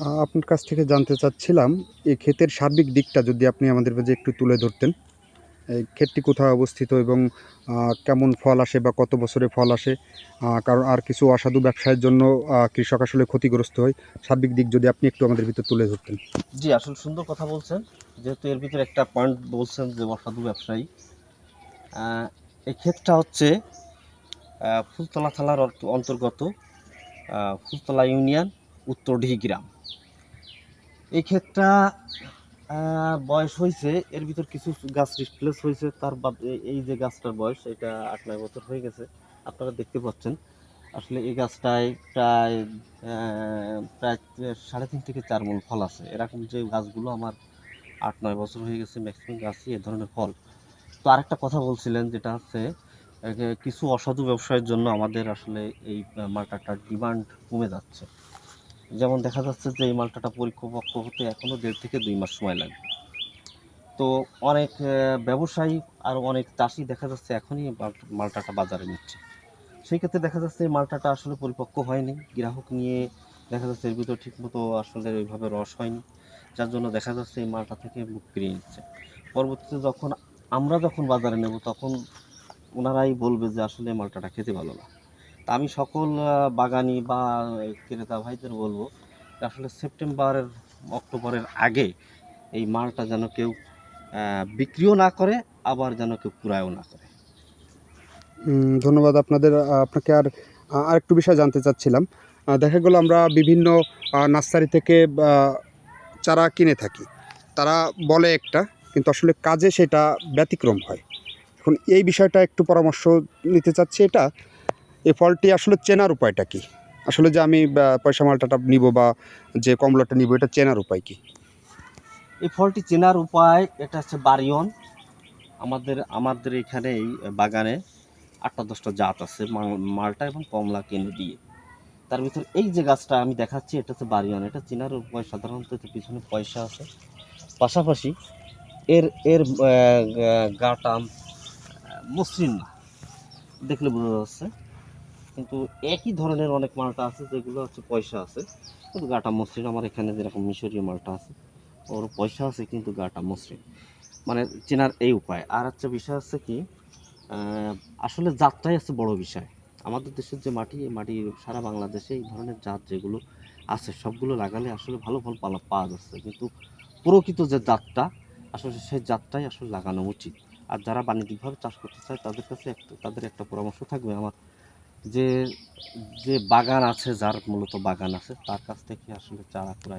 আপনার কাছ থেকে জানতে চাচ্ছিলাম, এই ক্ষেতের সার্বিক দিকটা যদি আপনি আমাদের মাঝে একটু তুলে ধরতেন। এই ক্ষেতটি কোথায় অবস্থিত এবং কেমন ফল আসে বা কত বছরে ফল আসে? কারণ আর কিছু অসাধু ব্যবসায়ের জন্য কৃষক আসলে ক্ষতিগ্রস্ত হয়। সার্বিক দিক যদি আপনি একটু আমাদের ভিতরে তুলে ধরতেন। জি, আসলে সুন্দর কথা বলছেন। যেহেতু এর ভিতরে একটা পয়েন্ট বলছেন যে অসাধু ব্যবসায়ী। এই ক্ষেতটা হচ্ছে ফুলতলা অর্থ- অন্তর্গত ফুলতলা ইউনিয়ন উত্তরডিহি গ্রাম। এই ক্ষেতটা বয়স হয়েছে এর ভিতর কিছু গাছ রিপ্লেস হয়েছে তার এই যে গাছটার বয়স, এটা আট, নয় বছর হয়ে গেছে, আপনারা দেখতে পাচ্ছেন। আসলে এই গাছটায় প্রায় প্রায় সাড়ে তিন থেকে চার মন ফল আছে। এরকম যে গাছগুলো আমার আট, নয় বছর হয়ে গেছে ম্যাক্সিমাম গাছই এ ধরনের ফল। তো আরেকটা কথা বলছিলেন, যেটা হচ্ছে কিছু অসাধু ব্যবসায়ের জন্য আমাদের আসলে এই মালটাটার ডিমান্ড কমে যাচ্ছে। যেমন দেখা যাচ্ছে যে এই মালটাটা পরিপক্ক হতে এখনও দেড় থেকে দুই মাস সময় লাগবে। তো অনেক ব্যবসায়ী আর অনেক চাষি দেখা যাচ্ছে এখনই মালটাটা বাজারে নিচ্ছে। সেই ক্ষেত্রে দেখা যাচ্ছে এই মালটাটা আসলে পরিপক্ক হয়নি। গ্রাহক নিয়ে দেখা যাচ্ছে এর ভিতর ঠিকমতো আসলে ওইভাবে রস হয়নি। যার জন্য দেখা যাচ্ছে এই মালটা থেকে মুখ ফিরিয়ে নিচ্ছে। পরবর্তীতে যখন আমরা যখন বাজারে নেব, তখন ওনারাই বলবে যে আসলে মালটাটা খেতে ভালো না। আমি সকল বাগানি বা ক্রেতা ভাইদের বলব আসলে সেপ্টেম্বরের, অক্টোবরের আগে এই মালটা যেন কেউ বিক্রিও না করে, আবার যেন কেউ কুড়ায়ও না করে। ধন্যবাদ আপনাদের আপনাকে আর আরেকটু বিষয় জানতে চাচ্ছিলাম। দেখা গেল আমরা বিভিন্ন নার্সারি থেকে চারা কিনে থাকি। তারা বলে একটা, কিন্তু আসলে কাজে সেটা ব্যতিক্রম হয়। এখন এই বিষয়টা একটু পরামর্শ নিতে চাচ্ছি এটা। এই ফলটি আসলে চেনার উপায়টা কি? আসলে যে আমি পয়সা মালটাটা নিব বা যে কমলাটা নিব, এটা চেনার উপায় কি? এই ফলটি চেনার উপায়, এটা হচ্ছে বারিয়ন আমাদের আমাদের এখানে এই বাগানে আটটা দশটা জাত আছে মালটা এবং কমলা কেনে দিয়ে। তার ভিতর এই যে গাছটা আমি দেখাচ্ছি, এটা হচ্ছে বারিয়ন এটা চেনার উপায়, সাধারণত পিছনে পয়সা আছে। পাশাপাশি এর এর গাটা মসৃণ না। দেখলে বোঝা যাচ্ছে। কিন্তু একই ধরনের অনেক মালটা আছে, যেগুলো হচ্ছে পয়সা আছে। কিন্তু গাটা মসৃণ, আমার এখানে যেরকম মিশরীয় মালটা আছে, ওর পয়সা আছে কিন্তু গাটা মসৃণ। মানে চেনার এই উপায়। আর হচ্ছে বিষয় হচ্ছে কি আসলে জাতটাই আছে বড় বিষয়। আমাদের দেশের যে মাটি, এই মাটি সারা বাংলাদেশে এই ধরনের জাত যেগুলো আছে, সবগুলো লাগালে আসলে ভালো ফল পালা, পাওয়া যাচ্ছে। কিন্তু প্রকৃত যে জাতটা, আসলে সেই জাতটাই আসলে লাগানো উচিত। আর যারা বাণিজ্যিকভাবে চাষ করতে চায়, তাদের কাছে একটা তাদের একটা পরামর্শ থাকবে আমার যে যে বাগান আছে যার মূলত বাগান আছে তার কাছ থেকে আসলে চারা কুড়াই